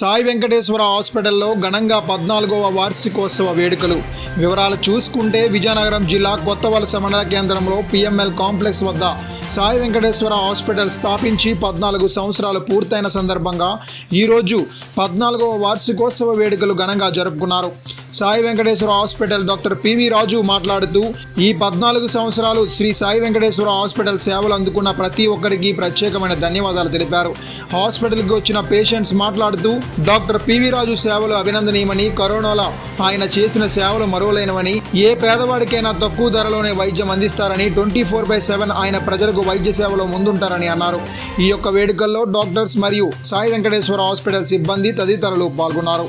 సాయి వెంకటేశ్వర హాస్పిటల్లో ఘనంగా పద్నాలుగవ వార్షికోత్సవ వేడుకలు. వివరాలు చూసుకుంటే విజయనగరం జిల్లా కొత్త వలస మండల కేంద్రంలో పిఎంఎల్ కాంప్లెక్స్ వద్ద సాయి వెంకటేశ్వర హాస్పిటల్ స్థాపించి పద్నాలుగు సంవత్సరాలు పూర్తయిన సందర్భంగా ఈరోజు పద్నాలుగవ వార్షికోత్సవ వేడుకలు ఘనంగా జరుపుకున్నారు. Sai Venkateswara hospital doctor P V Raju మాట్లాడుతూ ఈ పద్నాలుగు సంవత్సరాలు శ్రీ సాయి వెంకటేశ్వర హాస్పిటల్ సేవలు అందుకున్న ప్రతి ఒక్కరికి ప్రత్యేకమైన ధన్యవాదాలు తెలిపారు. హాస్పిటల్కి వచ్చిన పేషెంట్స్ మాట్లాడుతూ డాక్టర్ పివి రాజు సేవలు అభినందనీయమని కరోనాలో ఆయన చేసిన సేవలు మరువలేనివని ఏ పేదవాడికైనా తక్కువ ధరలోనే వైద్యం అందిస్తారని ట్వంటీ ఫోర్ బై సెవెన్ ఆయన ప్రజలకు వైద్య సేవలో ముందుంటారని అన్నారు. ఈ యొక్క వేడుకల్లో డాక్టర్స్ మరియు సాయి వెంకటేశ్వర హాస్పిటల్ సిబ్బంది తదితరులు పాల్గొన్నారు.